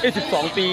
เอ้สิบสองปี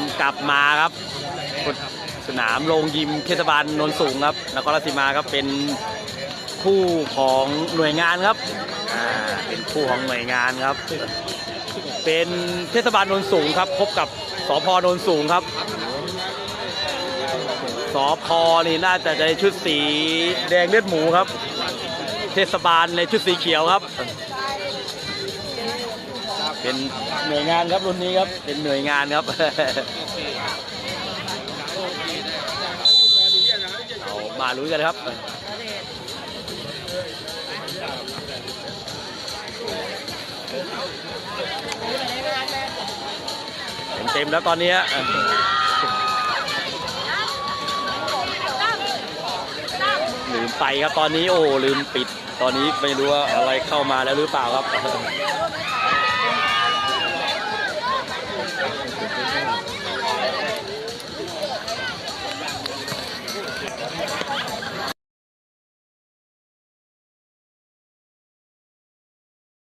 ำกลับมาครับสนามโรงยิมเทศบาลโนนสูงครับนครราชสีมาครับเป็นคู่ของหน่วยงานครับอ่าเป็นคู่ของหน่วยงานครับ เป็นเทศบาลโนนสูงครับ พบกับสพโนนสูงครับสพนี่น่าจะในชุดสีแดงเลือดหมูครับ เทศบาลในชุดสีเขียวครับ เป็นหน่วยงานครับรุ่นนี้ครับ เป็นหน่วยงานครับเอามาลุ้นกันครับเต็มแล้วตอนนี้ลืมไปครับตอนนี้โอ้ลืมปิด ตอนนี้ไม่รู้ว่าอะไรเข้ามาแล้วหรือเปล่าครับ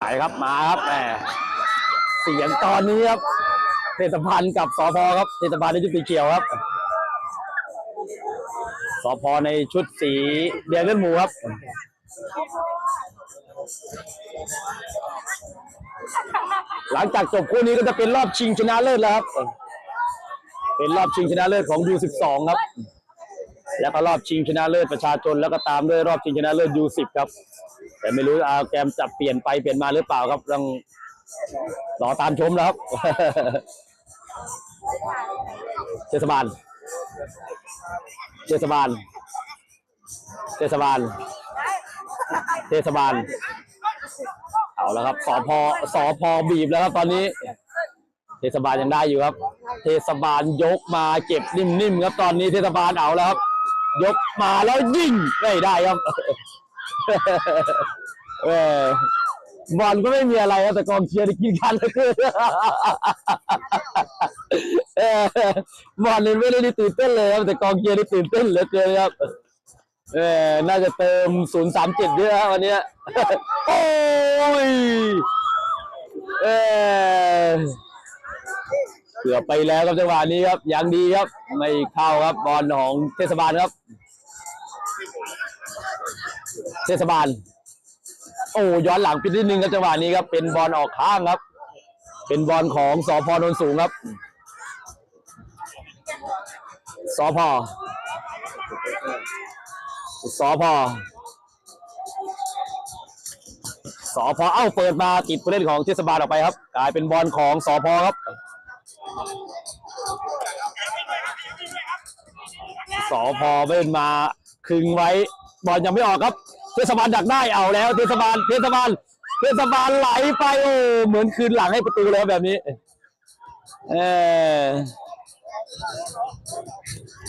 ไปครับมาครับแหมเสียงตอนนี้ครับเทศบาลกับสพครับเทศบาลในชุดสีเขียวครับสพในชุดสีแดงเลือดหมูครับหลังจากจบคู่นี้ก็จะเป็นรอบชิงชนะเลิศแล้วครับ เป็นรอบชิงชนะเลิศของ U12 ครับ แล้วก็รอบชิงชนะเลิศประชาชนแล้วก็ตามด้วยรอบชิงชนะเลิศ U10 ครับ แต่ไม่รู้อาแกมจะเปลี่ยนไปเปลี่ยนมาหรือเปล่าครับต้องรอตามชมแล้วครับเทศบาลเทศบาลเทศบาลเทศบาลเอาแล้วครับสอพอสอพอบีบแล้วครับตอนนี้ เทศบาลยังได้อยู่ครับ เทศบาลยกมาเก็บนิ่มๆครับตอนนี้เทศบาลเอาแล้วครับ ยกมาแล้วยิงไม่ได้ครับ เออบอลก็ไม่มีอะไรครับแต่กองเชียร์ได้กินกันเลยคือเออบอลนี่ไม่ได้ตื่นเต้นเลยครับแต่กองเชียร์ได้ตื่นเต้นเหลือเกินครับเออน่าจะเติม037เยอะฮะวันนี้โอ้ยเออ เกือบไปแล้วครับจังหวะนี้ครับยังดีครับไม่เข้าครับบอลของเทศบาลครับ เทศบาล โอ้ย้อนหลังไปนิดนึงครับจังหวะนี้ครับเป็นบอลออกข้างครับ เป็นบอลของสพนนสูงครับสพสพสพเอ้าเปิดมาติดผู้เล่นของเทศบาลออกไปครับ กลายเป็นบอลของสพครับ พเล่นมาคึงไว้บอลยังไม่ออกครับ เทศบาลดักได้เอาแล้ว เทศบาลเทศบาลเทศบาลไหลไปโอ้เหมือนคืนหลังให้ประตูแล้วแบบนี้ เออ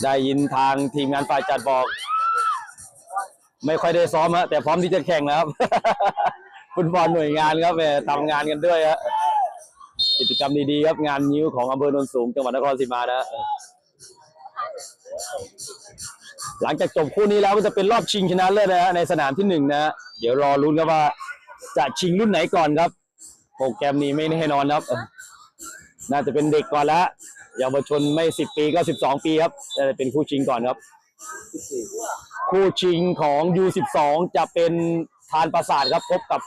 ได้ยินทางทีมงานฝ่ายจัดบอก ไม่ค่อยได้ซ้อมฮะแต่พร้อมที่จะแข่งแล้วครับฟุตบอลหน่วยงานครับแหมทำงานกันด้วยฮะกิจกรรมดีๆครับงานนิ้วของอำเภอโนนสูงจังหวัดนครศรีมานะฮะ หลังจากจบคู่นี้แล้วก็จะเป็นรอบชิงชนะเลิศนะฮะในสนามที่หนึ่งนะฮะเดี๋ยวรอลุ้นครับว่าจะชิงรุ่นไหนก่อนครับ โปรแกรมนี้ไม่แน่นอนครับ น่าจะเป็นเด็กก่อนละเยาวชนไม่สิบปีก็สิบสองปีครับจะเป็นคู่ชิงก่อนครับ คู่ชิงของ U12 จะเป็นทานประสาทครับพบกับ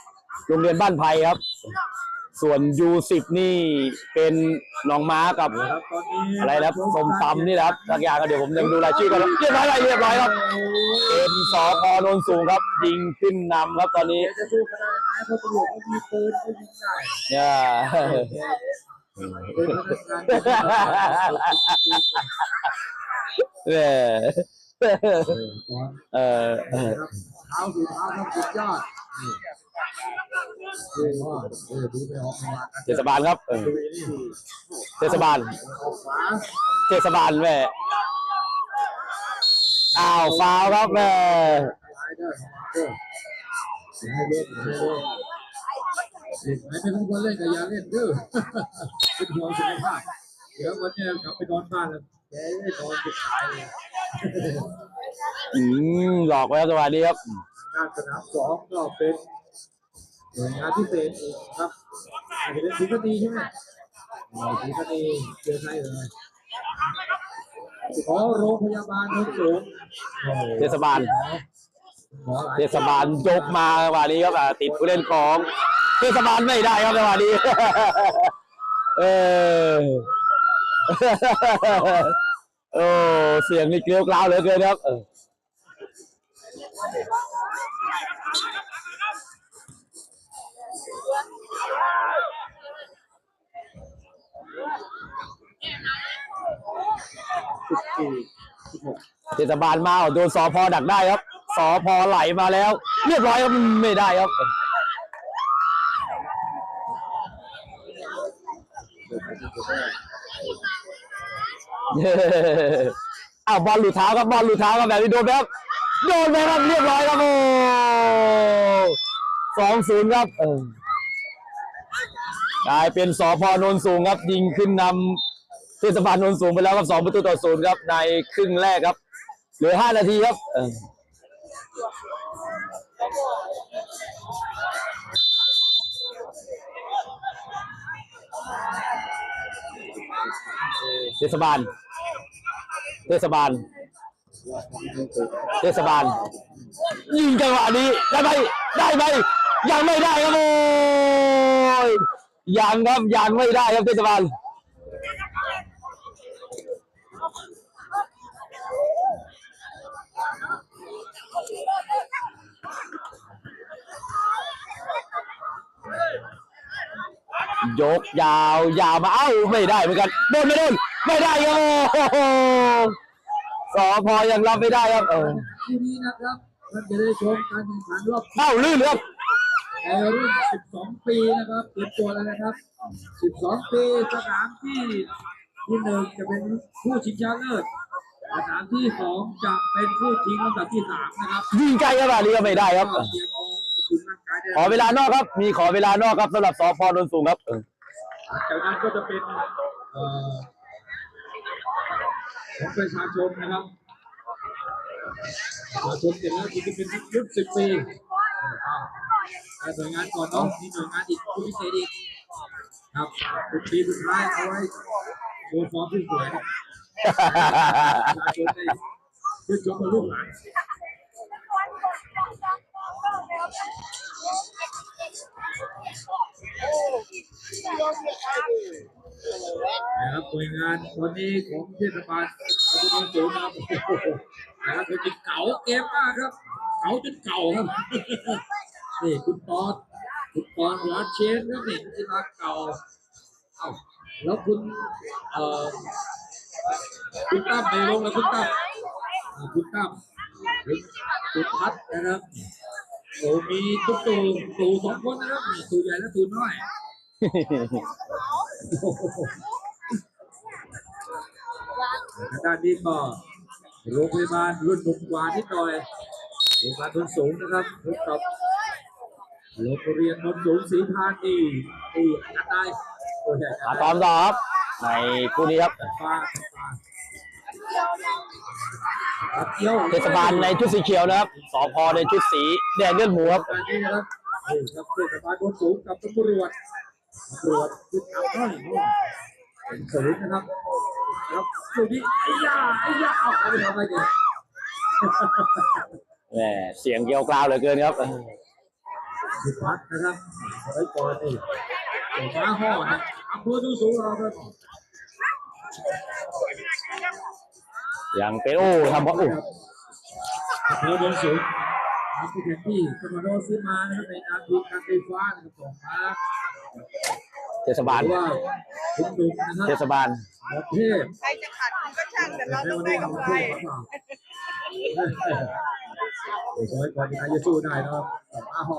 โรงเรียนบ้านไผ่ครับ ส่วน U10 นี่เป็นหนองม้ากับครับตอนนี้อะไรนะครับสมตำนี่นะครับสักอย่างก็เดี๋ยวผมยังดูรายชื่อกันครับเรียบร้อยเรียบร้อยครับเป็นสอพนนสูงครับ ยิงขึ้นนำครับตอนนี้จะสู้ก็ได้นะเพราะตำรวจเขามีปืนเขายิงได้เนี่ยเป็นพนักงานเออเออเออครับเท้าสู่เท้าครับสุดยอดนี่ เออว่าเออดูไปออกมาเทศบาลครับเออดูนี่เทศบาลออกขวาเทศบาลแม่อ้าวฟาวครับแม่ซ้ายเด้อเออให้เล่นให้เล่นเล่นไม่เป็นคนเล่นก็อย่าเล่นเด้อเป็นห่วงสุขภาพเดี๋ยววันนี้กลับไปนอนบ้านแล้วแกได้นอนสุดท้ายเลยอืมหลอกไว้ครับจังหวะนี้ครับการสนามสองก็เป็น หน่วยงานพิเศษอีกครับอาจจะเป็นศรีคดีใช่ไหมอ๋อศรีคดีเจอใครเลยขอโรงพยาบาลโนนสูงโอ้โหเทศบาลหมอหลายเทศบาลยกมาจังหวะนี้ครับอ่าติดผู้เล่นของเทศบาลไม่ได้ครับจังหวะนี้ เออโอ้เสียงนี่เกลียวกราวเหลือเกินครับ สิบสี่สิบหกเทศบาลมาโดนสอพอดักได้ครับสอพอไหลมาแล้ว เรียบร้อยครับไม่ได้ครับอ้าวบอลหลุดเท้าครับบอลหลุดเท้าครับแบบนี้โดนไหมครับโดนไหมครับเรียบร้อยครับโอ้สองศูนย์ครับเออ กลายเป็นสพนนสูงครับ ยิงขึ้นนำเทศบาลนนสูงไปแล้วครับสองประตูต่อศูนย์ครับ ในครึ่งแรกครับ เหลือห้านาทีครับเออเทศบาล เทศบาล เทศบาล ยิงจังหวะนี้ได้ไหมได้ไหมยังไม่ได้ครับโอ้ย ยังครับยังไม่ได้ครับเทศบาลยกยาวยาวมาเอ้าไม่ได้เหมือนกันโดนไม่โดนไม่ได้ครับโอ้โหสอพอยังรับไม่ได้ครับเออที่นี้นะครับท่านจะได้ชมการแข่งขันรอบเอ้าลื่นครับในรุ่น12 ปีนะครับเตรียมตัวแล้วนะครับ 12 ปีสนามที่ที่หนึ่งจะเป็นผู้ชิงชนะเลิศสนามที่สองจะเป็นผู้ชิงลำดับที่สามนะครับยิงไกลครับอันนี้ก็ไม่ได้ครับ ก็เตรียมเอาคุณร่างกายได้ขอเวลานอกครับ มีขอเวลานอกครับสำหรับสพนนสูงครับเออจากนั้นก็จะเป็นเอ่อของประชาชนนะครับประชาชนเสร็จแล้วคุณจะเป็นยุทธสิบปีอ้าวแต่ หน่วยงานก่อนเนาะมีหน่วยงานอีกผู้พิเศษอีกครับสิบปีสุดท้ายเอาไว้โชว์ฟอร์มที่สวยนะประชาชนได้ชื่นชมกับลูกหลานนะครับหน่วยงานตอนนี้ของเทศบาลตำบลสูงนะครับนะครับเป็นจริงเก่าเกมมากครับ เก่าจนเก่าครับ นี่คุณปอนคุณปอนร้านเชนครับนี่ที่ร้านเก่าเอ้าแล้วคุณเอ่อคุณตั้มไปลงแล้วคุณตั้มอ่าคุณตั้มคุณคุณพัดนะครับโอ้มีตุ๊กตู่ตู่สองคนนะครับมีตู่ใหญ่และตู่น้อยทางด้านนี้ก็โรงพยาบาลรุ่นหนุ่มกว่านิดหน่อยโรงพยาบาลทุนสูงนะครับพบกับ โรงเรียนนนท์สูงศรีพานนี่นี่อันใดโอ้ยมาตอมต่อครับในคู่นี้ครับฟ้าฟ้าเที่ยวเทศบาลในชุดสีเขียวนะครับสพในชุดสีแดงเลือดหมูครับการนี้นะครับนี่ครับเทศบาลนนท์สูงกับตำรวจตำรวจชุดขาวน้อยเป็นศูนย์นะครับครับตรงนี้ไอ้ยาไอ้ยาเอาเอาไปทำอะไรเนี่ยแหมเสียงเกลียวกราวเหลือเกินครับ สุพัฒน์นะครับไว้ก่อนนี่ฟ้าห่อนะอำเภอดูสูงเราครับอยังเปโอทำเพราะโอ้อำเภอดูสูงครับผู้แข่งที่กำลังรอซื้อมานะครับในนามทีการไฟฟ้านะครับส่งมาเทศบาลว่าคุณดุนะคเทรับศบาลหมอเทพใครจะขัดคุณก็ช่างแต่เราต้องได้กำอไรเทพหรือเดี๋ยวสมัยก่อนมีใครจะสู้ได้นะครับฟ้าห่อ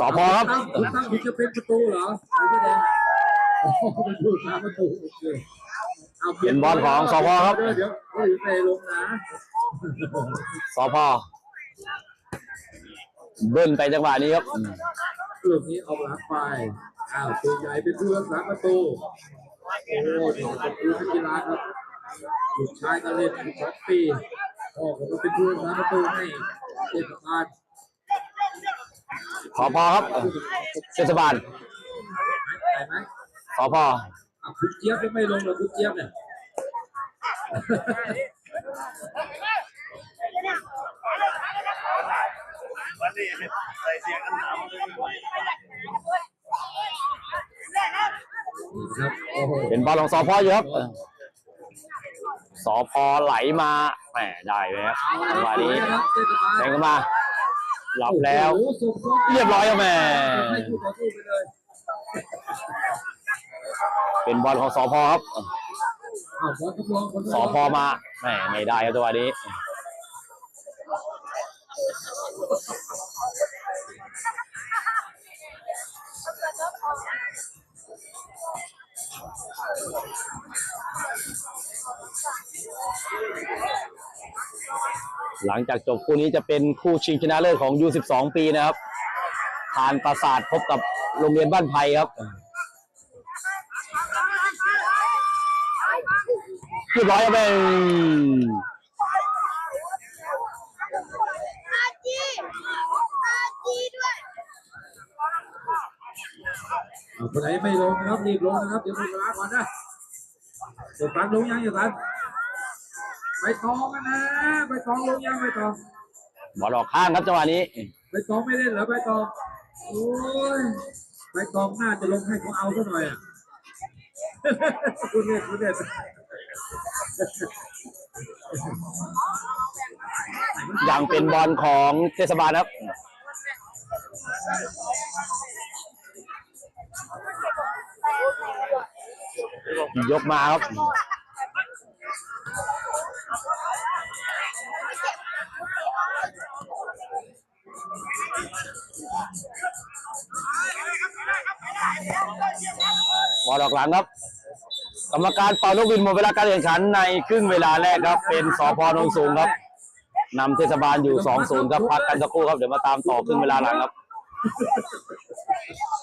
สพครับตั้งคุณตั้งคุณจะเป็นประตูเหรอไอ้เจ้าแดงโอ้โหเป็นผู้สามประตูโอเคเอาเป็นบอลของสพครับ เดี๋ยวเดี๋ยวเดี๋ยวไปลงนะสพเบิ้ลไปจังหวะนี้ครับอืมลูกนี้เอาหลังไป อ้าวตัวใหญ่เป็นผู้รักษาประตู โอ้นี่เป็นผู้นักกีฬาครับลูกชายก็เล่นอยู่สองปีพ่อผมก็เป็นผู้รักษาประตูให้เทศบา ลสพครับเทศบาลได้ไหมสพอะคุณเจี๊ยบยังไม่ลงเลยคุณเจี๊ยบเนี่ย วันนี้ใส่เสียงกันหนาวเลยนี่ครับโอ้โหเป็นบอลของสพอยู่ครับเออสพไหลมาแหมได้ไหมครับจังหวะนี้ครับเทศบาลแทงเข้ามา หลับแล้ว เรียบร้อยครับแม่ให้คู่ต่อสู้ไปเลยเป็นบอลของสพครับอ้าวบอลทดลองบอลทดสองพมาแหมไม่ได้ครับจัวนี้ หลังจากจบคู่นี้จะเป็นคู่ชิงชนะเลิศของ U12 ปีนะครับทานปราสาทพบกับโรงเรียนบ้านไผ่ครับเรียบร้อยครับเอาจีอาจีด้วยอ่าคนไหนไม่ลงนะครับรีบลงนะครับ เดี๋ยวหมดเวลาก่อนนะเดี๋ยวตังลงยังอย่าตัน ไปตองกันนะไปตองลงยังไปตองบอลออกข้างครับจังหวะนี้ไปตองไม่เล่นเหรอไปตองโอ้ยไปตองน่าจะลงให้เขาเอาซะหน่อยอะคุณเล่นคุณเล่นยังเป็นบอลของเทศบาลครับยกมาครับ อออกหลังครับ กรรมการเป่านกวินหมดเวลาการแข่งขันในครึ่งเวลาแรกครับ เป็นสพนนสูงครับนำเทศบาลอยู่2-0ครับพักกันสักครู่ครับเดี๋ยวมาตามต่อครึ่งเวลาหลังครับ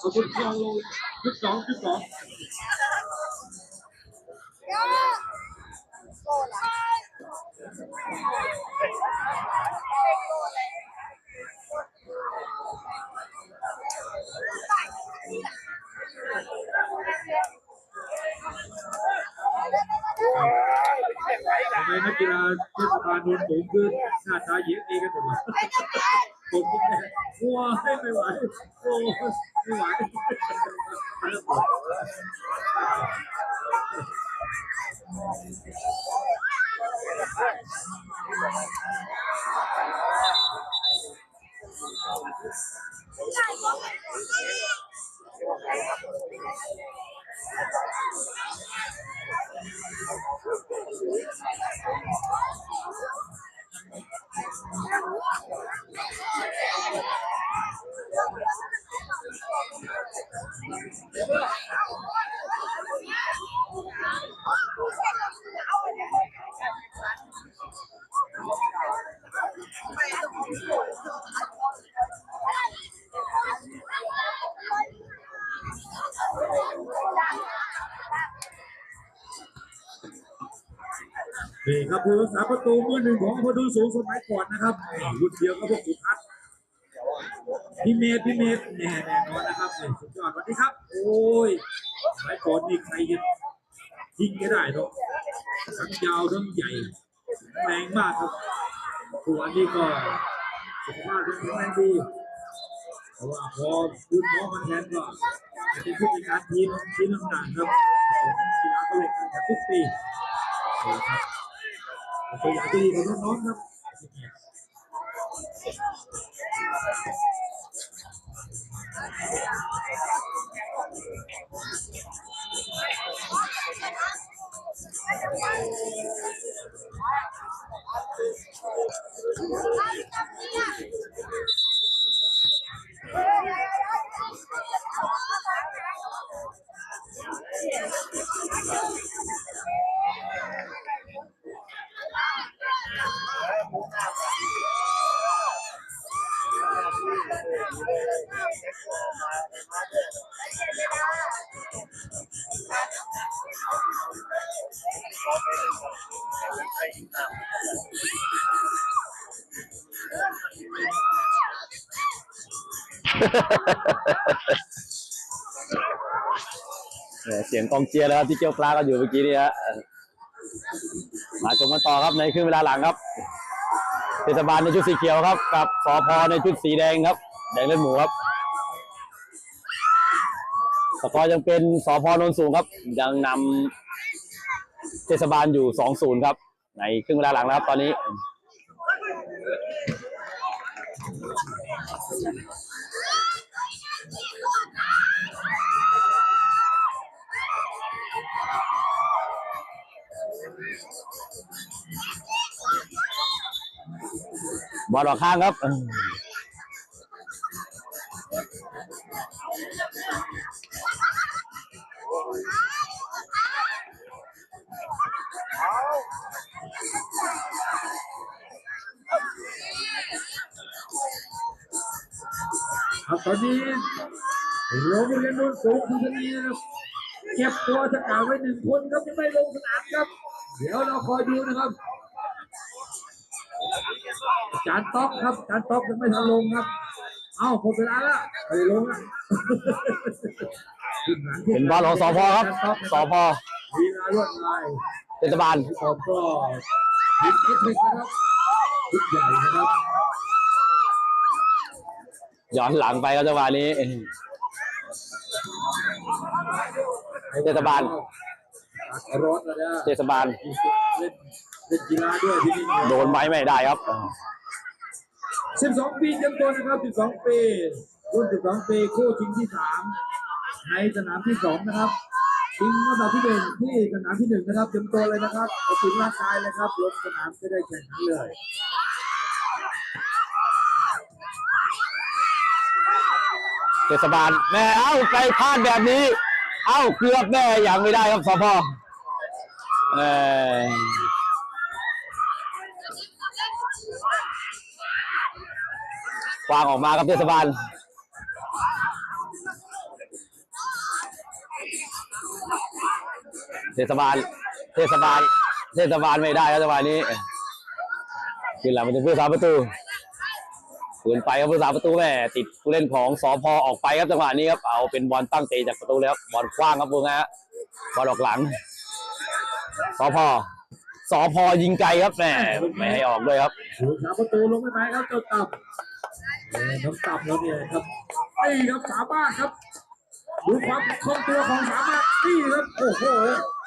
อาคุณทองลงชุดสองชุดสอง ทำไมนักกีฬาเทศบาลโดนสูงขึ้นหน้าตาเยิ้มเองกันหมดผมกินแน่กลัวให้ไม่ไหวโอ้ไม่ไหว นี่ครับผู้รักษาประตูมือหนึ่งของพอดูสูงสมัยก่อนนะครับนี่รุ่นเดียวกับพวกสุทัศน์พี่เมธพี่เมธแน่แน่นอนนะครับนี่สุดยอดสวัสดีครับ โอ้ยสมัยก่อนนี่ใครจะยิงก็ได้เนาะทั้งยาวทั้งใหญ่แรงมากครับตัวนี้ก็สุขภาพยังแข็งแรงดีเพราะว่าพอรุ่นน้อมันแทนก็จะเป็นผู้จัดการทีมทีมต่างๆครับกีฬาเขาเล่นกันทุกปีตัวอ ย่างที่ดีของน้องๆครับ เสียงกองเชียร์นะครับที่เกี้ยวปลาก็อยู่เมื่อกี้นี่ฮะมาชมกันต่อครับในครึ่งเวลาหลังครับเทศบาลในชุดสีเขียวครับ กับสพในชุดสีแดงครับ แดงเลือดหมูครับ สกอร์ยังเป็นสพนนสูงครับ ยังนำเทศบาลอยู่สองศูนย์ครับ ในครึ่งเวลาหลังแล้วครับตอนนี้บอลออกข้างครับ ตอนนี้โรงเรียนโนนสูงคุณนีนะครับเก็บตัวจะกล่าวไว้หนึ่งคนครับยังไม่ลงสนามครับ เดี๋ยวเราคอยดูนะครับอาจารย์ต๊อกครับอาจารย์ต๊อกยังไม่ทันลงครับ เอ้าหมดเวลาแล้วไปลงอะเป็นบอลของสพครับสพวีลาลวดลายเทศบาลขอบก็ยิงคิดเลยนะครับชุดใหญ่นะครับ ย้อนหลังไปครับจังหวะนี้เทศบาลร้อนแล้วเทศบาลเล่นเล่นกีฬาด้วยที่นี่โดนไม้ไม่ได้ครับสิบสองปีเต็มตัวนะครับสิบสองปีรุ่นสิบสองปีคู่ชิงที่สามในสนามที่สองนะครับชิงลำดับที่หนึ่งที่สนามที่หนึ่งนะครับเต็มตัวเลยนะครับเอาถึงร่างกายเลยครับลงสนามจะได้แข่งขันเลย เทศบาลแม่เอ้าไปพลาดแบบนี้ เอ้าเกือบแม่อยังไม่ได้ครับสพเออวางออกมาครับเทศบาลเทศบาล เทศบาล เทศบาลไม่ได้ครับจังหวะนี้ขึ้นหลังเป็นผู้สาประตู ขืนไปครับผู้สาประตูแม่ติดผู้เล่นของสอพอออกไปครับจังหวะนี้ครับเอาเป็นบอลตั้งเตะจากประตูแล้วบอลกว้างครับพวกนะฮะบอลออกหลังสอพอสอพอยิงไกลครับแม่ไม่ให้ออกด้วยครับผู้สาประตูลงไปไหมครับเจ้าตับเออน้ำตับแล้วเนี่ยครับนี่ครับสามารถครับดูความคล่องตัวของสามารถนี่ครับโอ้โห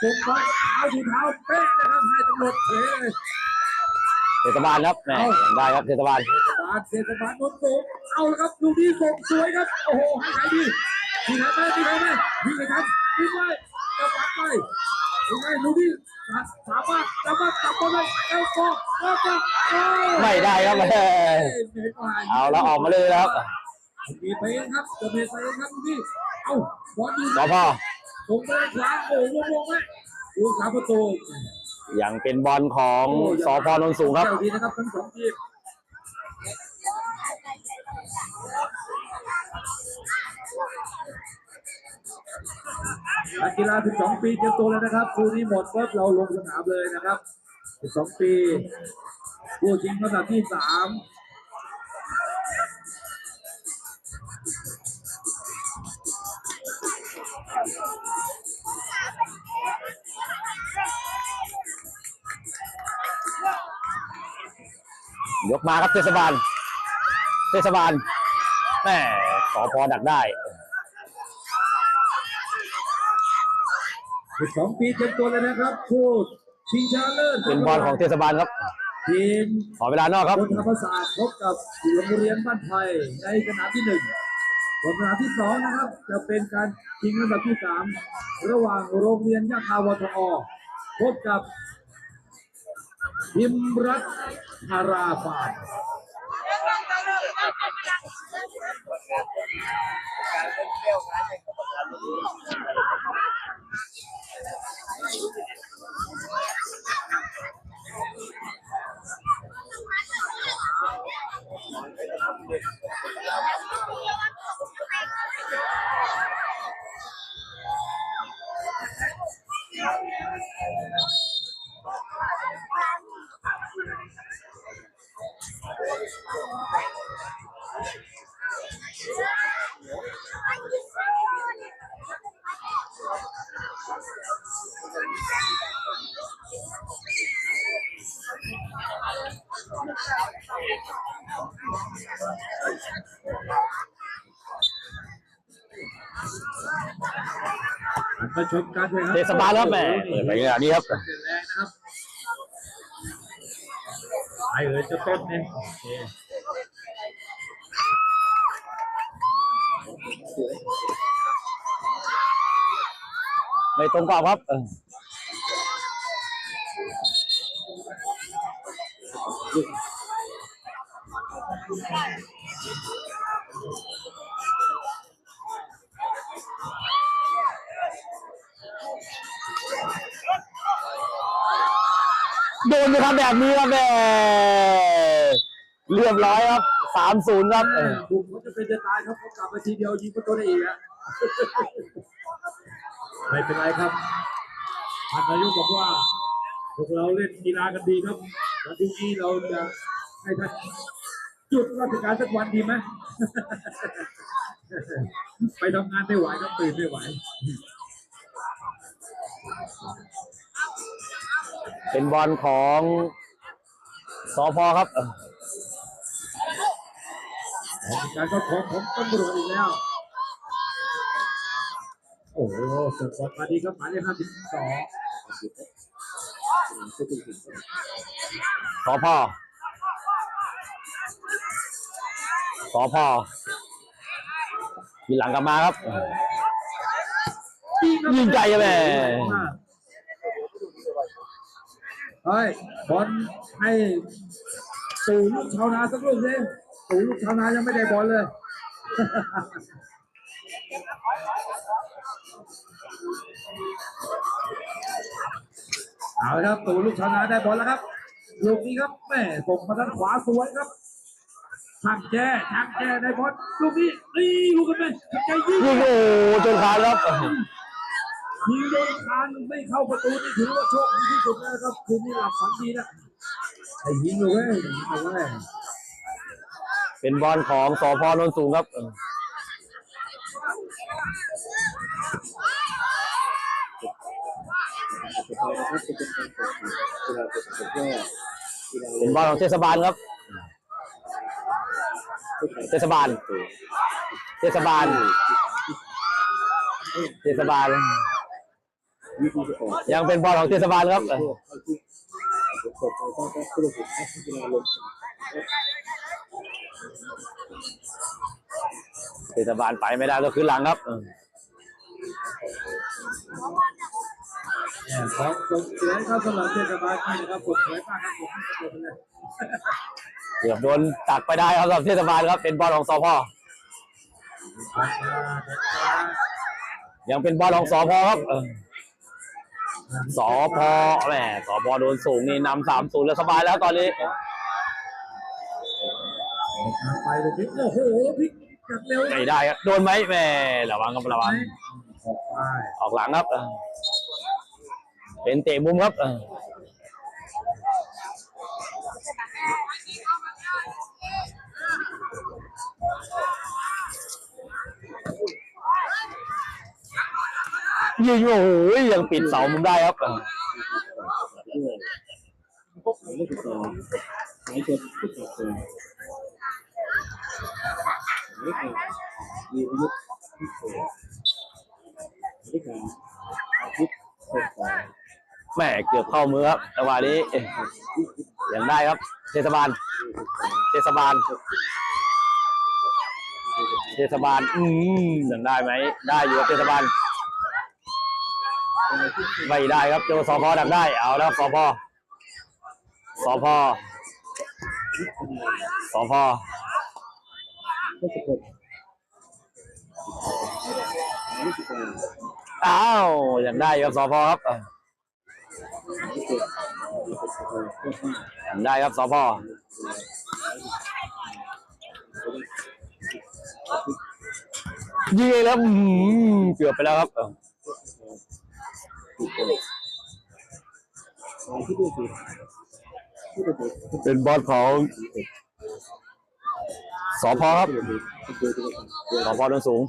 ส่งบอลเท้าถูเท้าเป๊ะนะครับให้ตำรวจเฉยเลยเทศบาลครับแม่ยังได้ครับเทศบาล เทศบาลเทศบาลนนท์สูงเอาละครับดูดีส่งสวยครับ โอ้โหให้ใครดีมีใครไหมมีใครไหมวิ่งเลยครับวิ่งไปกำลังไปยังไงดูดีสามารถสามารถจับบอลเลยแล้วก็แล้วก็โอ้ไม่ได้ครับแม่เอาแล้วออกมาเลยแล้วครับมีไปเองครับจะมีไปเองครับดูดีเอาบอลอยู่สอพอส่งไปขวาโอ้โหลงไหมดูสามประตูยังเป็นบอลของสอพอนนท์สูงครับเจ้าดีนะครับทั้งสองทีม นักกีฬา 12 ปีเตรียมตัวเลยนะครับ คู่นี้หมดปุ๊บเราลงสนามเลยนะครับ 12 ปีผู้ชิงลำดับที่ 3ยกมาครับเทศบาล ศบาลแม่สอพอดักได้12ปีเตรียมตัวเลยนะครับผู้ชิงชนะเลิศเป็นบอลของเทศบาลครับทีมขอเวลานอกครับบนธรรมศาสตร์พบกับโรงเรียนบ้านไทยในสนามที่หนึ่งส่วนสนามที่สองนะครับ จะเป็นการชิงลำดับที่สามระหว่างโรงเรียนยะคาวทอพบกับพิมรัตน์ธาราฟาร์มการเล่น เที่ยวงานใมาชมการแข่งขันเทศบาลครับแม่เปิดไปขนาดนี้ครับแรงนะครับไอเอ๋ยจะต้นเนี่ยโอเคไม่ตรงกรอบครับเออ แบบนี้ครับแม่เรียบร้อยครับสามศูนย์ครับเออบุกเขาจะเป็นจะตายครับเขากลับมาทีเดียวยิงประตูได้อีกอะไม่เป็นไรครับท่านนายกบอกว่าพวกเราเล่นกีฬากันดีครับวันพรุ่งนี้เราจะให้ท่านหยุดราชการสักวันดีไหมไปทำงานไม่ไหวครับตื่นไม่ไหว เป็นบอลของสอพอครับเออการก็ของของตำรวจอีกแล้ว โอ้โหส่งบอลมาดีครับหมายเลขห้าสิบสองสอพอสอพอมีหลังกลับมาครับยิงไกลอะแม่ เฮ้ยบอลให้ตู่ลูกชาวนาสักลูกสิตู่ลูกชาวนายังไม่ได้บอลเลยเอาละครับตู่ลูกชาวนาได้บอลแล้วครับลูกนี้ครับแม่ส่งมาทางขวาสวยครับช่างแจ้ช่างแจ้ได้บอลลูกนี้นี่ลูกกันไหมช่างแจ้ยิงโอ้โหจนขาดครับ ยิงโดนคานไม่เข้าประตูนี่ถือว่าโชคดีที่สุดแล้วนะครับ คืนนี้หลับฝันดีนะไอ้ยิงเลยเว้ยเอาเว้ยเป็นบอลของสพนนสูงครับ เป็นบอลของเทศบาลครับ เทศบาล เทศบาล เทศบาล ยังเป็นบอลของเทศบาลครับเทศบาลไปไม่ได้ก็คือหลังครับเนี่ยของตรงเสียงครับสำหรับเทศบาลนี่นะครับผมสวยมากครับผมให้กระโดดไปเลยเกือบโดนตักไปได้ครับสำหรับเทศบาลครับ เป็นบอลของสพยังเป็นบอลของสพครับ เออสพแหมสพโดนสูงนี่นำสามศูนย์แล้วสบายแล้วตอนนี้ไปเลยพลิกโอ้โหพลิกจัดเร็วไม่ได้ครับโดนไหมแหม่ระวังครับระวังออกไปออกหลังครับเออเป็นเตะมุมครับ ยิงโอ้โหยังปิดเสามุมได้ครับแหม่เกือบเข้ามือครับจังหวะนี้ยังได้ครับเทศบาลเทศบาลเทศบาล อืมยังได้ไหม ได้อยู่ครับเทศบาล ไม่ได้ครับเจอสพดักได้เอาแล้วสพสพสพอ้าวยังได้ครับสพครับอยังได้ครับสพยิงเลยแล้วอืมเกือบไปแล้วครับ เออเป็นบอลของสพครับสพโดนสูง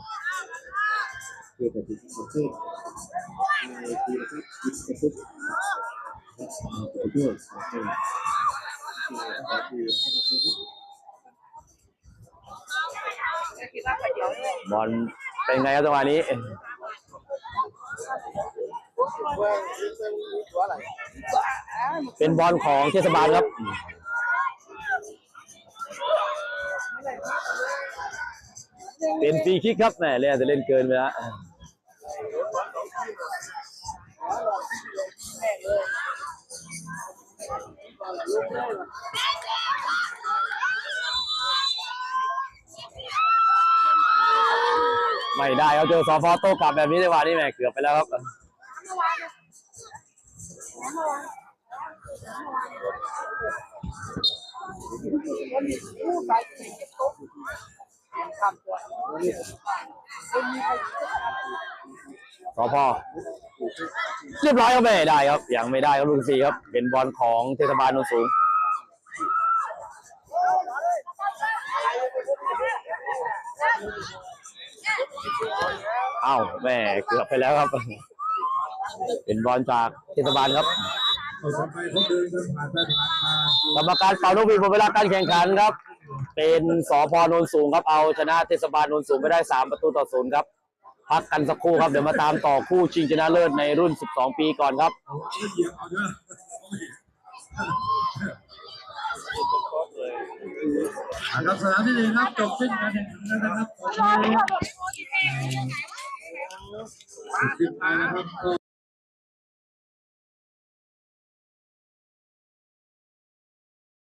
คิดว่าระเดี๋ยวเนี่ยบอลเป็นไงครับจังหวะนี้ เป็นบอลของเทศบาลครับ เป็นฟรีคิกครับแหมเล่นจะเล่นเกินไปแล้วไม่ได้ครับเจอสพโต้กลับแบบนี้จังหวะนี้แหมเกือบไปแล้วครับ ทำตัวสพเรียบร้อยครับไม่ได้ครับ ยังไม่ได้ครับลูกสี่ครับ เป็นบอลของเทศบาลนนสูงอ้าวแม่เกือบไปแล้วครับ เป็นบอลจากเทศบาลครับเอาทำไปเขาเดินกันผ่านไปผ่านมากรรมการเป่านกหวีดหมดเวลาการแข่งขันครับ เป็นสพโนนสูงครับเอาชนะเทศบาลโนนสูงไปได้สามประตูต่อศูนย์ครับพักกันสักครู่ครับเดี๋ยวมาตามต่อคู่ชิงชนะเลิศในรุ่น 12 ปีก่อนครับเอาเอาเหยียบเอาเด้อครับสนามที่หนึ่งครับจบสิ้นการแข่งขันแล้วนะครับขอให้สิบไปนะครับ